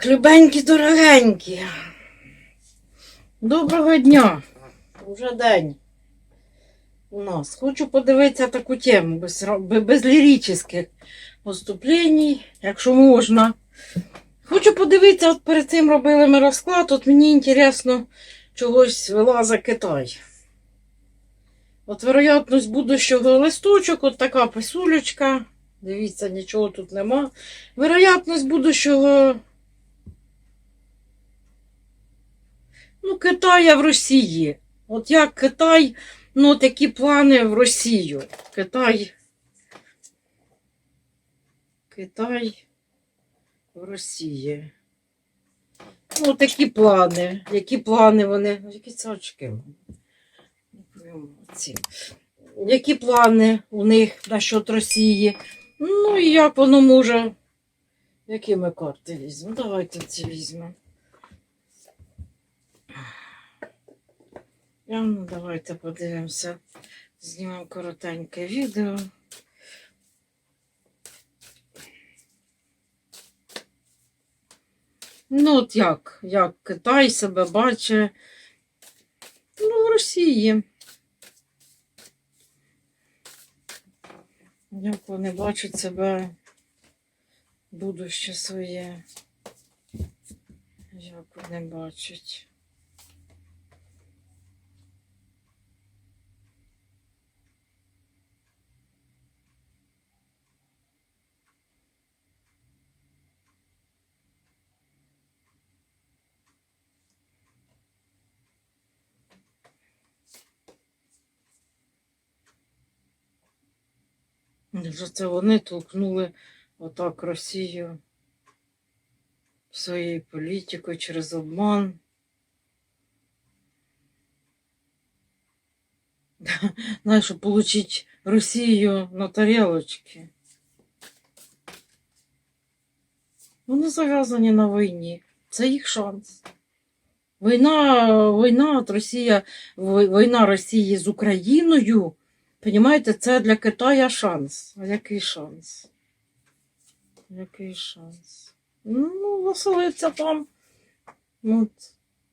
Так, любенькі, дорогенькі. Доброго дня. Уже день у нас. Хочу подивитися таку тему без, без ліричних поступлень, якщо можна. Хочу подивитися, от перед цим робили ми розклад, от мені інтересно чогось вилазить Китай. От вероятність будущого листочок, от така писулечка. Дивіться, нічого тут нема. Вероятність будущого Ну, Китая в Росії. От як Китай, ну такі плани в Росію. Китай. Китай в Росії. Ну, такі плани. Які плани вони? Які це очки? Які плани у них насчет Росії? Ну і як воно може. Які ми карти візьмемо? Давайте ці візьмемо. Ну, давайте подивимося. Знімемо коротеньке відео. Ну, от як? Як Китай себе бачить. Ну, в Росії. Як вони бачать себе будуще своє. Як вони бачать. Вже це вони толкнули отак Росію своєю політикою через обман. Знаєш, щоб отримати Росію на тарілочки. Вони зав'язані на війні. Це їх шанс. Війна, війна от Росія, війна Росії з Україною. Понімаєте, це для Китая шанс. А який шанс? Який шанс? Ну, веселиться там. От.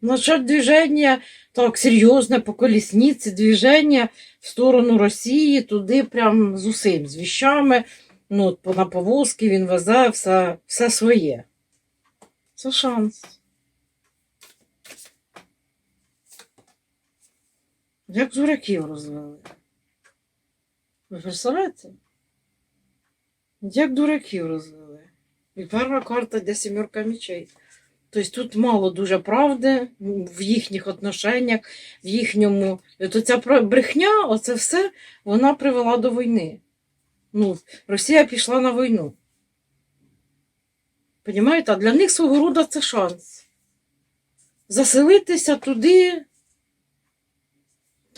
Начать движення, так, серйозне по колісниці, движення в сторону Росії, туди прям з усім, з віщами. Ну, от, на повозки він везе все, все своє. Це шанс. Як дураків розвели. Ви представляєте? Як дураків розвели. І перша карта для сімерка мечей. Тобто тут мало дуже правди в їхніх отношеннях, в їхньому. От ця брехня, оце все, вона привела до війни. Ну, Росія пішла на війну. Понімаєте? А для них свого роду це шанс. Заселитися туди.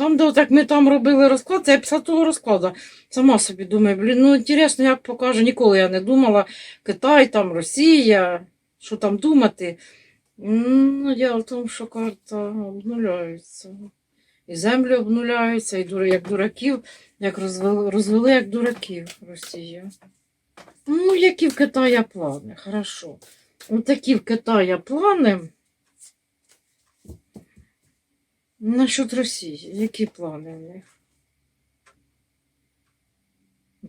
Там, де отак ми там робили розклад, це я після того розкладу сама собі думаю, блін, ну інтересно, як покаже. Ніколи я не думала. Китай, там, Росія, що там думати. Ну, діло в тому, що карта обнуляється. І землі обнуляються, і дура- як дураків, як розвели, розвели як дураків Росія. Ну, які в Китая плани, хорошо. Ну, такі в Китая плани. Насчет Росії, які плани в них?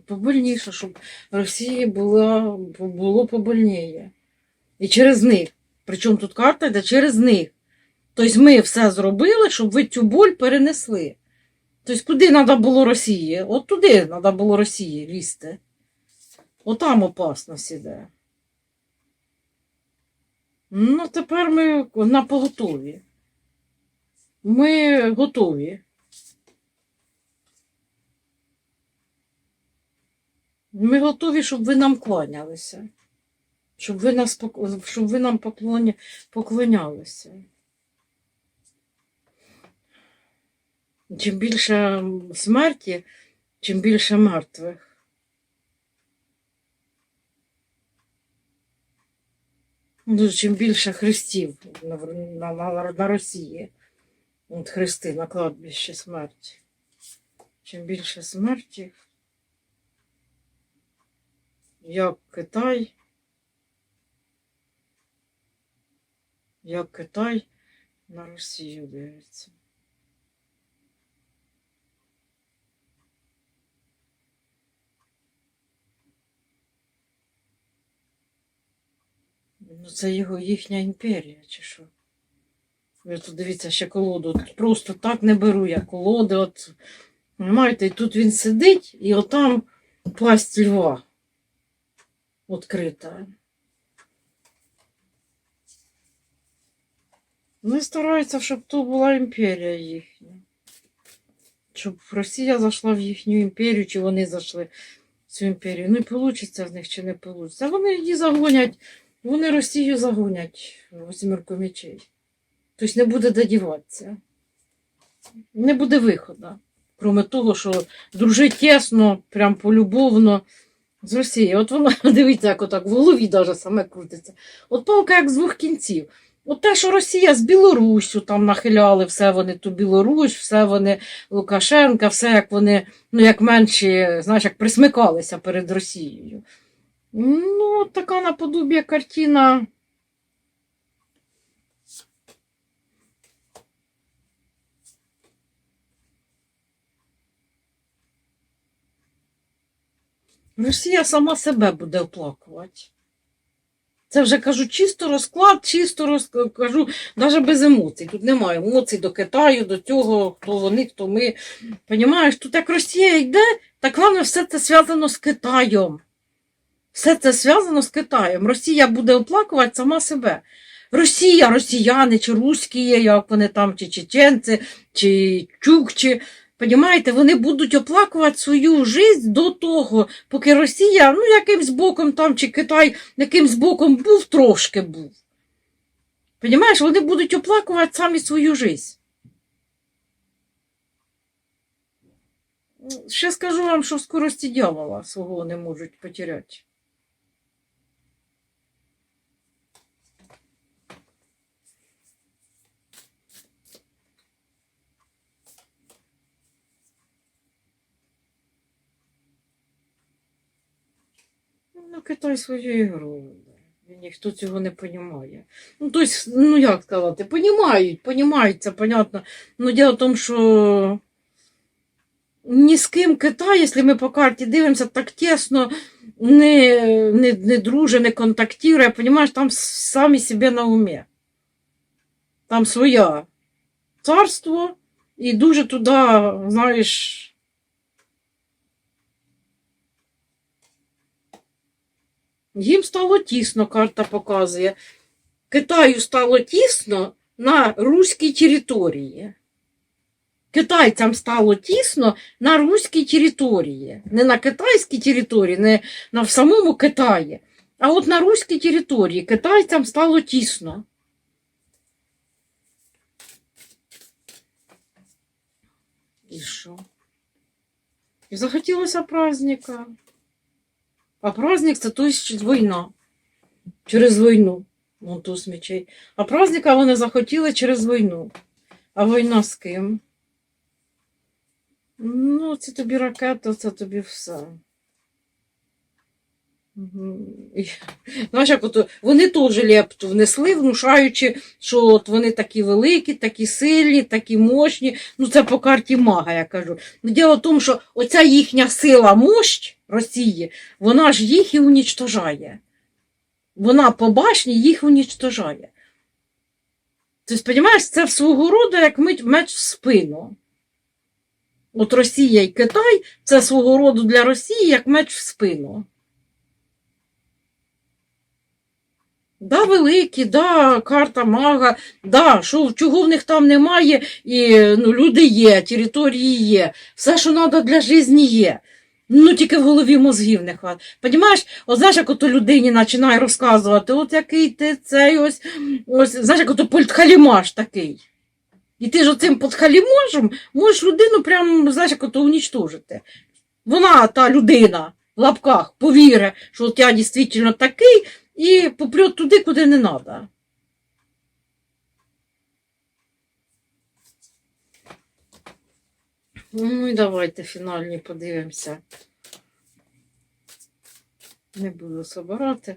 Побольніше, щоб Росії було, було побольніше. І через них. Причому тут карта йде через них. Тобто ми все зробили, щоб ви цю боль перенесли. Тобто, куди треба було Росії? От туди треба було Росії лізти. Отам опасність іде. Ну, тепер ми на поготові. Ми готові. Ми готові, щоб ви нам кланялися. Щоб ви, нас, щоб ви нам поклоня... поклонялися. Чим більше смерті, чим більше мертвих. Ну, чим більше хрестів на, на, на Росії. От хрести на кладбищі смерті. Чим більше смерті, як Китай як Китай на Росію дивиться. Ну, це його їхня імперія, чи що? Ви тут дивіться ще колоду. От Просто так не беру я колоди. От, Понимаєте, і тут він сидить, і отам пасть льва відкрита. Вони стараються, щоб то була імперія їхня. Щоб Росія зайшла в їхню імперію, чи вони зайшли в цю імперію. Ну і вийде в них чи не вийде. Вони її загонять, вони Росію загонять восьмірку мечей. Тобто не буде додіватися. Не буде виходу. Кроме того, що дружить тісно, прям полюбовно з Росією. От воно, дивіться, як отак в голові даже саме крутиться. От палка як з двох кінців. От те, що Росія з Білоруссю там нахиляли все вони ту Білорусь, все вони Лукашенка, все як вони, ну як менші, знаєш, як присмикалися перед Росією. Ну, така наподобія картина. Росія сама себе буде оплакувати. Це вже кажу чисто розклад, чисто роз... кажу, навіть без емоцій. Тут немає емоцій до Китаю, до цього, хто вони, хто ми. Понімаєш, тут як Росія йде, так воно все це зв'язано з Китаєм. Все це зв'язано з Китаєм. Росія буде оплакувати сама себе. Росія, росіяни, чи русські, як вони там, чи чеченці, чи чукчі. Понімаєте, вони будуть оплакувати свою життя до того, поки Росія, ну, якимсь боком там, чи Китай якимсь боком був, трошки був. Понімаєш, вони будуть оплакувати самі свою життя. Ще скажу вам, що скорості дьявола свого не можуть потеряти. Ну, Китай свою ігру. Ніхто цього не розуміє. Ну, тобто, ну як сказати, понімають, понімають, це понятно. Ну, діло в тому, що ні з ким Китай, якщо ми по карті дивимося, так тісно не, не, не друже, не контактує, понімаєш, там самі себе на умі. Там своя царство, і дуже туди, знаєш. Їм стало тісно, карта показує. Китаю стало тісно на руській території. Китайцям стало тісно на руській території. Не на китайській території, не на в самому Китаї. А от на руській території китайцям стало тісно. І що? І захотілося праздника. А праздник це то війна. Через війну. Вон мечей. А праздника вони захотіли через війну. А війна з ким? Ну, це тобі ракета, це тобі все. Знаєш, як от вони теж лепту внесли, внушаючи, що от вони такі великі, такі сильні, такі мощні. Ну, це по карті мага, я кажу. Ну, діло в тому, що оця їхня сила, мощь Росії, вона ж їх і унічтожає. Вона по башні їх унічтожає. Тобто, розумієш, це свого роду як меч в спину. От Росія і Китай це свого роду для Росії як меч в спину. Да, великі, да, карта мага, да, що, чого в них там немає, і ну, люди є, території є, все, що треба для життя є. Ну, тільки в голові мозгів не хватить. Понімаєш, от знаєш, як ото людині починає розказувати, от який ти цей ось, ось знаєш, як ото польтхалімаш такий. І ти ж оцим подхалімажем можеш людину прям, знаєш, як ото унічтожити. Вона, та людина, в лапках, повіре, що от я дійсно такий, і попрет туди, куди не треба. Ну і давайте фінальні подивимося. Не буду собирати.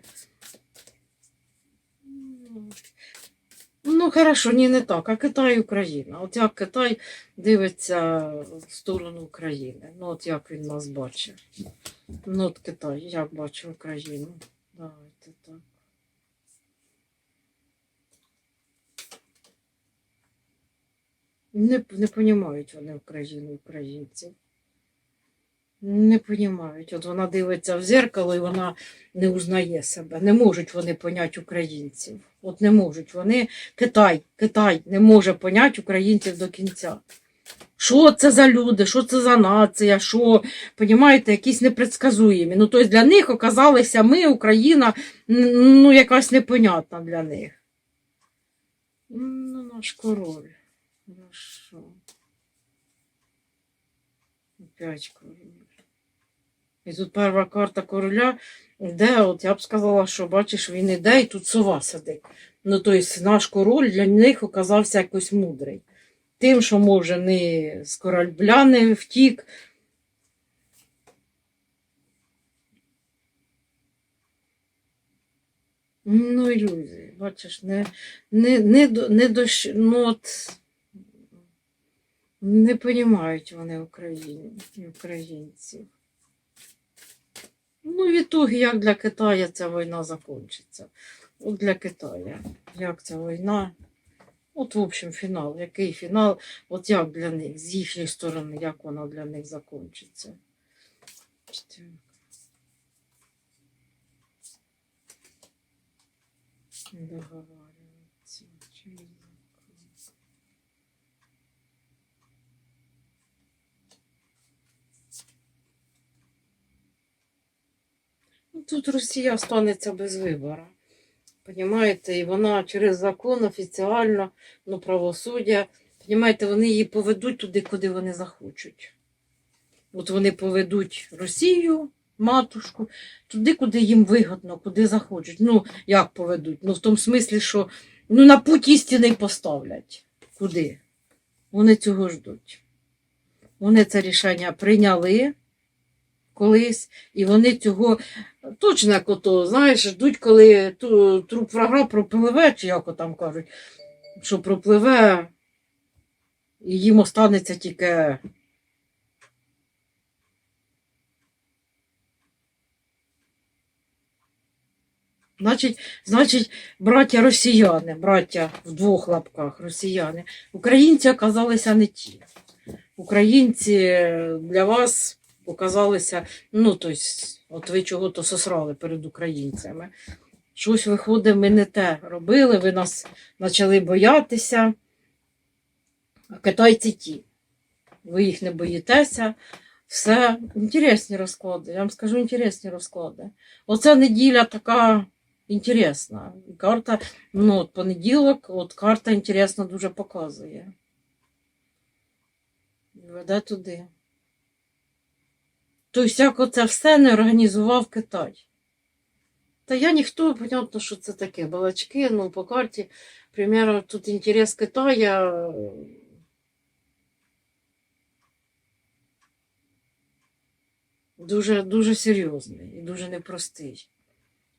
Ну, хорошо, ні, не так, а Китай Україна. От як Китай дивиться в сторону України. Ну, от як він нас бачить. Ну, от Китай, як бачить Україну. Давайте так. Не, не понімають вони Україну, українців. Не понімають. От вона дивиться в зеркало і вона не узнає себе. Не можуть вони поняти українців. От не можуть. Вони Китай, Китай не може поняти українців до кінця. Що це за люди, що це за нація, що, понімаєте, якісь непредсказуємі. Ну, тобто для них оказалися ми, Україна, ну, якась непонятна для них. Ну, наш король. Хорошо. Опять король. І тут перша карта короля, де, от я б сказала, що бачиш, він іде, і тут сова сидить. Ну, тобто наш король для них оказався якось мудрий. Тим, що може не з корабля не втік. Ну, ілюзії, бачиш, не, не, не, не дощ, ну, от, не понімають вони Україну і українців. Ну, в ітогі, як для Китаю ця війна закінчиться. От для Китаю. Як ця війна. От, в общем, фінал. Який фінал? От як для них, з їхньої сторони, як вона для них закінчиться. Так. Договарюватися через. Ну, Тут Росія станеться без вибору. Понімаєте, і вона через закон офіціально, ну, правосуддя, понімаєте, вони її поведуть туди, куди вони захочуть. От вони поведуть Росію, матушку, туди, куди їм вигодно, куди захочуть. Ну, як поведуть? Ну, в тому смислі, що ну, на путь істини поставлять. Куди? Вони цього ждуть. Вони це рішення прийняли колись, і вони цього точно як ото, знаєш, ждуть, коли ту, труп врага пропливе, чи як там кажуть, що пропливе, і їм останеться тільки. Значить, значить, браття росіяни, браття в двох лапках росіяни, українці оказалися не ті. Українці для вас оказалися, ну, тобто, от ви чого-то сосрали перед українцями. Щось виходить, ми не те робили, ви нас почали боятися. А китайці ті. Ви їх не боїтеся. Все інтересні розклади. Я вам скажу інтересні розклади. Оця неділя така інтересна. Карта, ну, от понеділок, от карта інтересно дуже показує. Веде туди. Тобто, як оце все не організував Китай. Та я ніхто, понятно, що це таке. Балачки, ну, по карті, примерно, тут інтерес Китая. е, Дуже, дуже серйозний і дуже непростий.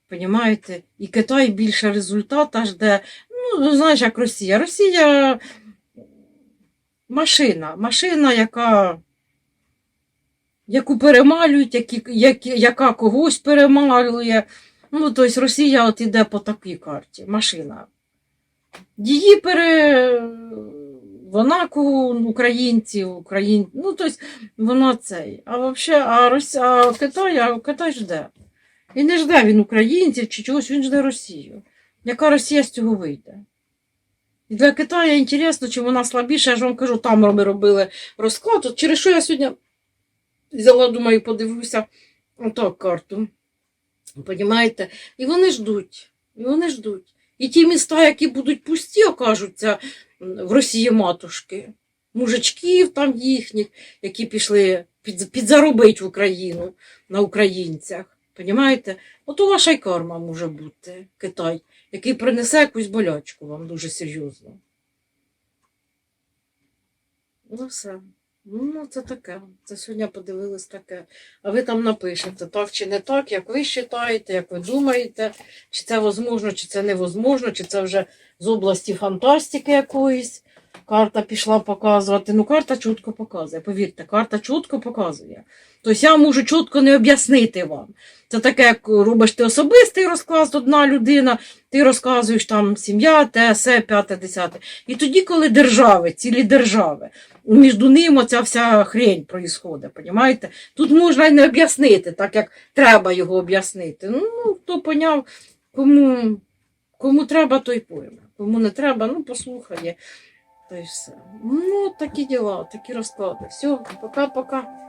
Понімаєте? І Китай більше результата жде. Ну, знаєш, як Росія. Росія машина, машина, яка, яку перемалюють, які, які, яка когось перемалює. Ну, тобто Росія от іде по такій карті, машина. Її пере... Вона кого українців, україн... ну, тобто вона цей. А взагалі, а, Рос... а Китай, а Китай жде. І не жде він українців чи чогось, він жде Росію. Яка Росія з цього вийде? І для Китаю інтересно, чи вона слабіша, я ж вам кажу, там ми робили розклад. От через що я сьогодні взяла, думаю, подивлюся отак карту. Понімаєте? І вони ждуть. І вони ждуть. І ті міста, які будуть пусті, окажуться в Росії матушки. Мужичків там їхніх, які пішли під, підзаробити Україну на українцях. Понімаєте? От у ваша й карма може бути Китай, який принесе якусь болячку вам дуже серйозно. Ну все. Ну, це таке. Це сьогодні подивились таке. А ви там напишете, так чи не так, як ви вважаєте, як ви думаєте, чи це возможно, чи це невозможно, чи це вже з області фантастики якоїсь. Карта пішла показувати. Ну, карта чітко показує. Повірте, карта чітко показує. Тобто я можу чітко не об'яснити вам. Це таке, як робиш ти особистий розклад, одна людина, ти розказуєш там сім'я, те, се, п'яте, десяте. І тоді, коли держави, цілі держави, між ними ця вся хрень проїсходить, понімаєте? Тут можна й не об'яснити, так як треба його об'яснити. Ну, хто поняв, кому, кому треба, той пойме. Кому не треба, ну послухає. Та й все. Ну, такі діла, такі розклади. Все, пока-пока.